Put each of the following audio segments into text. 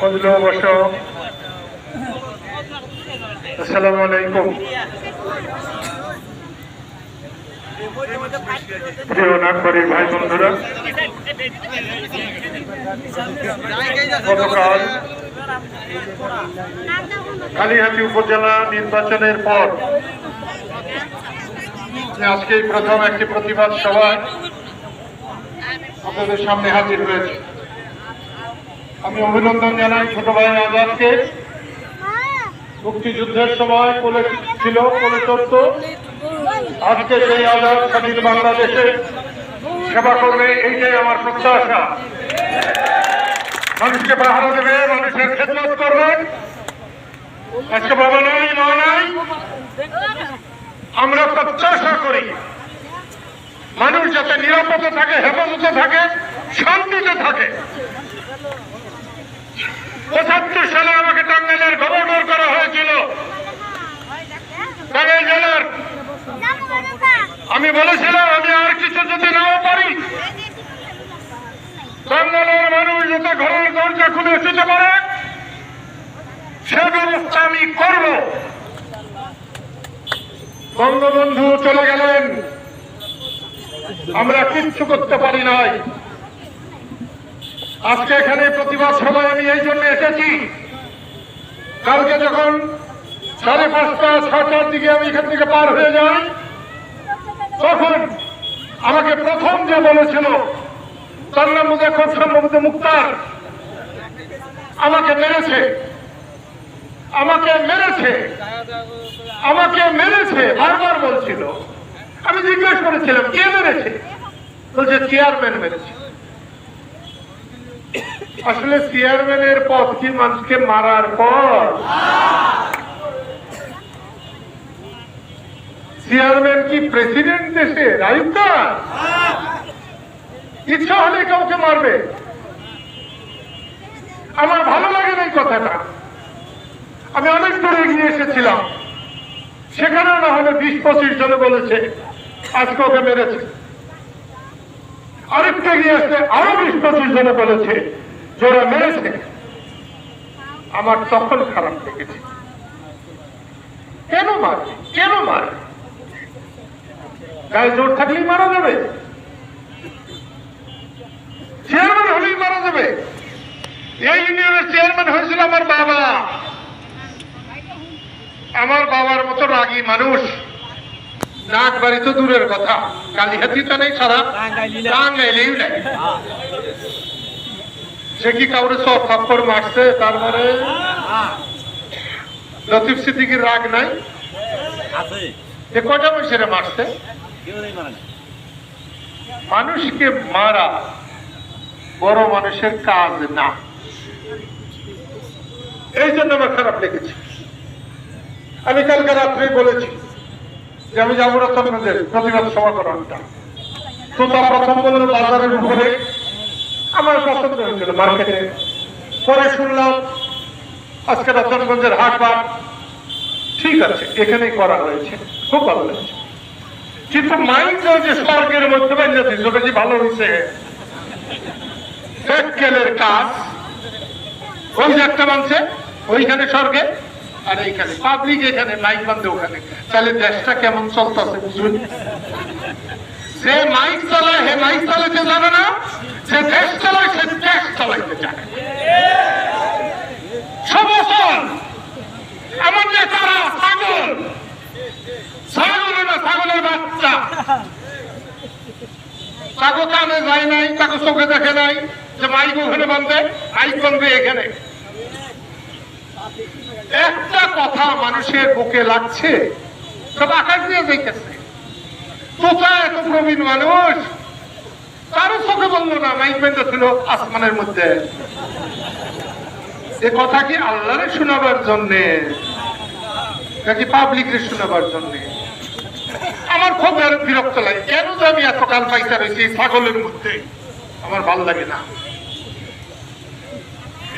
ফজলু বস আসসালামু আলাইকুম। ভাই বন্ধুরা, গতকাল কালীহাতি উপজেলা নির্বাচনের পর আজকে প্রথম একটি প্রতিবাদ সভায় আপনাদের সামনে হাজির হয়েছে। আমি অভিনন্দন জানাই ছোট ভাই আজাদকে। মুক্তিযুদ্ধের সময় কোলে ছিল, কোলে চড়ত আজকে সেই আজাদ স্বাধীন বাংলাদেশে সেবা করবে, এইটাই আমার প্রত্যাশা। মানুষকে পাহারা দেবে, মানুষের খেদমত করবে। আজকে বাবা নাই, মা নাই। আমরা প্রত্যাশা করি। মানুষ যাতে নিরাপদে থাকে, হেফাজতে থাকে, শান্তিতে থাকে। পঁচাত্তর সালে আমাকে টাঙ্গাইলের গভর্নর করা হয়েছিল। জেলার আমি বলেছিলাম, আমি আর কিছু যদি নাও পারি। টাঙ্গাইলের মানুষ যাতে ঘরের দরজা খুলে শুতে পারে, সে ব্যবস্থা আমি করব। বঙ্গবন্ধু চলে গেলেন। আমরা কিচ্ছু করতে পারি নাই। আজকে এখানে প্রতিবাদ সভায় আমি এই জন্য এসেছি। কালকে যখন সাড়ে পাঁচটা ছটার দিকে আমি এখান থেকে পার হয়ে যাই, তখন আমাকে প্রথম যে বলেছিল, তার নাম বোধহয় খুব সম্ভবত মুক্তার, আমাকে মেরেছে। আমাকে মেরেছে। আমাকে মেরেছে, বারবার বলছিল। আমি জিজ্ঞেস করেছিলাম, কে মেরেছে? বলছে চেয়ারম্যান মেরেছে। আসলে চেয়ারম্যানের পদ কি মানুষকে মারার পর চেয়ারম্যান কি প্রেসিডেন্ট দেশের আয়ুক্তা ইচ্ছা হলে কাউকে মারবে। আমার ভালো লাগে না এই কথাটা। আমি অনেক দূরে এগিয়ে এসেছিলাম। সেখানে না হলে বিশ পঁচিশ জনে বলেছে আজকে ওকে মেরেছে। আরেকটা গিয়ে আসছে আরও বিশ পঁচিশ জনে বলেছে যে ওরা মেরেছে। আমার তখন খারাপ লেগেছে। কেন মারে? কেন মারে? গায়ে জোর থাকলেই মারা যাবে। চেয়ারম্যান হলেই মারা যাবে। এই ইউনিয়নের চেয়ারম্যান হয়েছিল আমার বাবা। আমার বাবার মতো রাগী মানুষ। নাক বাড়ি তো দূরের কথা। কালিহাতি তো নেই সারা। টাঙ্গাইলেই নেই। সে কি কাউরে সব থাপ্পড় মারছে? তারপরে লতিফ সিদ্দিকির রাগ নাই? এ কটা মানুষের মারছে? মানে মানুষকে মারা বড় মানুষের কাজ না। এই জন্য আমার খারাপ লেগেছে। আমি কালকে রাত্রে বলেছি যে আমি যাব না রতনগঞ্জের প্রতিবাদ সভা করাটা তো তা প্রথম বলল বাজারের উপরে আমার পছন্দ হয়েছিল মার্কেটে। পরে শুনলাম আজকে রতনগঞ্জের হাটবার ঠিক আছে, এখানেই করা হয়েছে, খুব ভালো হয়েছে। কিন্তু মাইন্ড যে স্বর্গের মধ্যে বাইরে ভালো হয়েছে? ফেকেলের কাজ। ওই একটা মানছে ওইখানে স্বর্গে। আর এইখানে পাবলিক এখানে মাইক বান্ধে ওখানে। তাহলে দেশটা কেমন চলতেছে বুঝুন? সে মাইক চালায়, হে মাইক চালাতে জানে না? সে দেশ চালায়, সে দেশ চালাইতে জানে। সমসল আমার নেতারা পাগল। ছাগল না, ছাগলের বাচ্চা। তাকে কানে যায় নাই, তাকে চোখে দেখে নাই, যে মাইক ওখানে বান্ধে মাইক বান্ধবে এখানে। একটা কথা মানুষের বুকে লাগছে, সব আকাশ দিয়ে যাইতেছে। তোতা এত প্রবীণ মানুষ, কারও চোখে বলল না, মাইক বেঁধে ছিল আসমানের মধ্যে। এ কথা কি আল্লাহরে শোনাবার জন্যে, নাকি পাবলিকের শোনাবার জন্যে? আমার খুব আর বিরক্ত লাগে, কেন যে আমি এত কাল পাইতে রয়েছি ছাগলের মধ্যে? আমার ভালো লাগে না।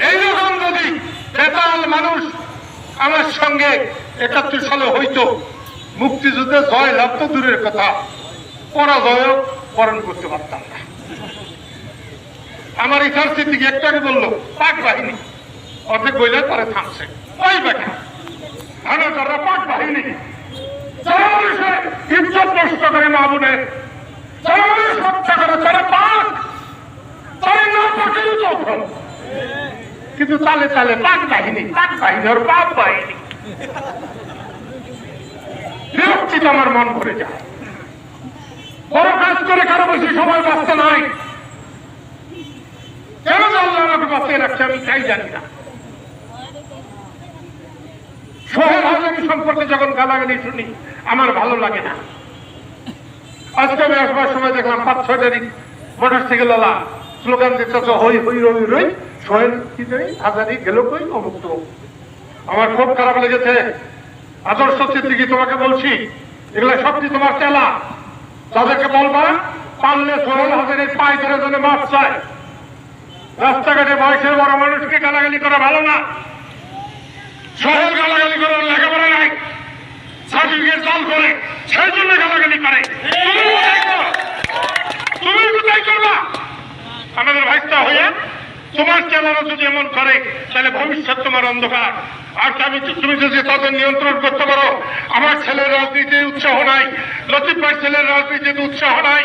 এইরকম যদি বেতাল মানুষ আমার সঙ্গে একাত্তর সালে হইতো। মুক্তিযুদ্ধে জয় লাভ তো দূরের কথা। পরাজয় বরণ করতে পারতাম না। আমার ইসার সিদ্দিকি একটাকে বলল? পাক বাহিনী। অর্ধেক বইলে তারা থামছে। ওই বেটা হানাদাররা পাক বাহিনী। করে মা তারা পাক। তারা না যখন কিন্তু তালে তালে পাক বাহিনী পাক বাহিনী ওর পাক বাহিনী আমার মন করে যায়। বড় কাজ করে কারও বেশি সময় বাঁচতে নাই। কেন আল্লাহ আমাকে বাঁচিয়ে রাখছে আমি তাই জানি না। সোহেল হাজারি সম্পর্কে যখন গালাগালি শুনি, আমার ভালো লাগে না। আজকে আমি আসবার সময় দেখলাম পাঁচ ছয়টারই মোটর সাইকেল স্লোগান দিতেছে, হই হই, রই রই। হাজারি কই? আমার খুব খারাপ লেগেছে। আদর্শ চিত্রিকি তোমাকে বলছি? এগুলো সবটি তোমার চেলা। তাদেরকে বলবা, পারলে সোহেল হাজারের পায়ে ধরে ধরে মাছ চায়। রাস্তাঘাটে বয়সের বড় মানুষকে গালাগালি করা ভালো না। সোহেল গালাগালি করার লেখাপড়া নাই। সার্টিফিকেট জাল করে, সেই জন্য গালাগালি করে। তুমি কোথায় করবা? আমাদের ভাইস্তা হয়ে তোমার চেলারা যদি এমন করে, তাহলে ভবিষ্যৎ তোমার অন্ধকার। আর আমি তুমি যদি তাদের নিয়ন্ত্রণ করতে পারো, আমার ছেলের রাজনীতিতে উৎসাহ নাই, লতিফ ভাই ছেলের রাজনীতিতে উৎসাহ নাই,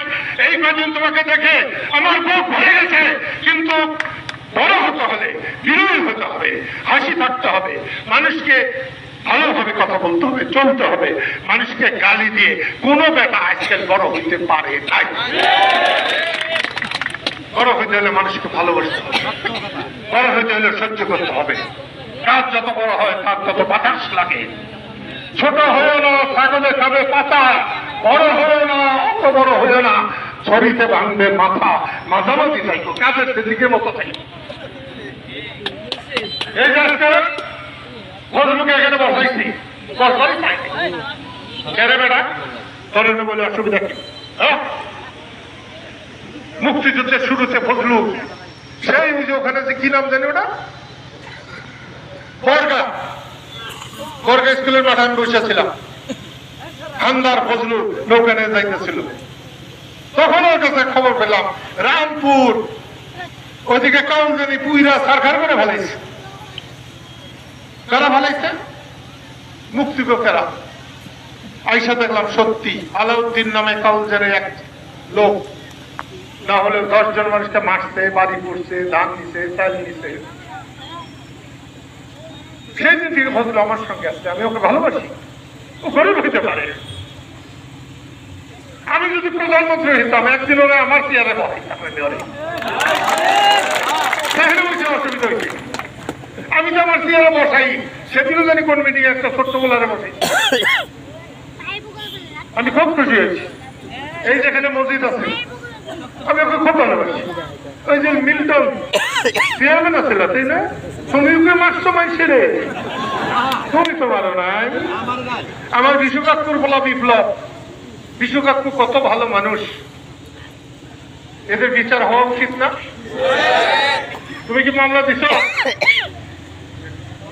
এই কদিন তোমাকে দেখে আমার বুক ভরে গেছে। কিন্তু বড় হতে হলে বিনয়ী হতে হবে, হাসি থাকতে হবে, মানুষকে ভালোভাবে কথা বলতে হবে, চলতে হবে। মানুষকে গালি দিয়ে কোনো বেটা আজকাল বড় হইতে পারে নাই। বড় হইতে হলে মানুষকে ভালোবাসতে হবে। বড় হইতে হলে সহ্য করতে হবে। কাজ যত বড় হয় তার তত বাতাস লাগে। ছোট হয়েও না ছাগলে খাবে পাতা। বড় হয়েও না অত বড় হয়েও না ছড়িতে ভাঙবে মাথা। মাঝামাঝি থাকো কাজের সেদিকে মতো থাকো এই কাজটা ভদ্রলোকে এখানে বসাইছি চাইছি কেরে বেটা? তোর বলে অসুবিধা কি? হ্যাঁ? মুক্তিযুদ্ধের শুরুতে ফজলু। সেই ওই যে ওখানে যে কি নাম জানি ওটা? বর্গা। বর্গা স্কুলের মাঠে আমি বসেছিলাম হান্দার ফজলু নৌকা নিয়ে যাইতেছিল। তখন ওর কাছে খবর পেলাম, রামপুর। ওইদিকে কাউন জানি পুইরা সারখার করে ফেলাইছে। কারা ফেলাইছে? মুক্তিযোদ্ধারা আইসা দেখলাম সত্যি, আলাউদ্দিন নামে কাউন্সের এক লোক। না হলে দশ জন মানুষকে মারছে, বাড়ি পড়ছে, ধান নিছে, চাল নিছে। সেই থেকে ফজল আমার সঙ্গে আসছে আমি ওকে ভালোবাসি। ও গরিব হইতে পারে। আমি যদি প্রধানমন্ত্রী হইতাম, একদিন ওরা আমার চেয়ারে বসাইতাম। তাহলে বলছে অসুবিধা হয়েছে আমি তো আমার চেয়ারে বসাই, সেদিনও জানি কোন মিটিং একটা ছোট্ট বলারে বসাই আমি খুব খুশি হয়েছি। এই যেখানে মসজিদ আছে। আমি ওই যে মিল্টন আমার বিশ্বকাপুর বলা বিপ্লব। বিশ্বকাপুর কত ভালো মানুষ। এদের বিচার হওয়া উচিত না। তুমি কি মামলা দিছ?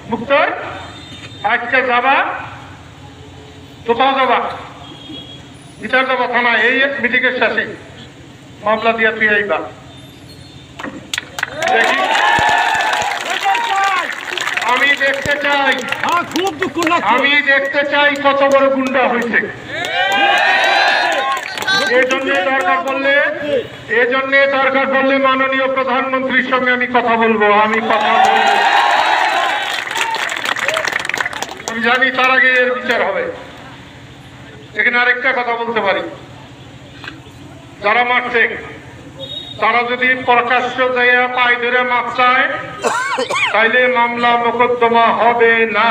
মুক্তার, আজকে যাবা? কোথাও যাবা? বিচার যাবা থানা এই মিটিং এর শেষে। মামলা দিয়া আইবা। আমি দেখতে চাই। খুব দুঃখ আমি দেখতে চাই কত বড় গুন্ডা হয়েছে। এই জন্য দরকার পড়লে দরকার পড়লে মাননীয় প্রধানমন্ত্রীর সঙ্গে আমি কথা বলব, আমি কথা বলব। আমি জানি তার আগে এর বিচার হবে। এখানে আরেকটা কথা বলতে পারি। যারা মারছে, তারা যদি প্রকাশ্য জায়গা পায় ধরে মাপ চায়, তাইলে মামলা মোকদ্দমা হবে না।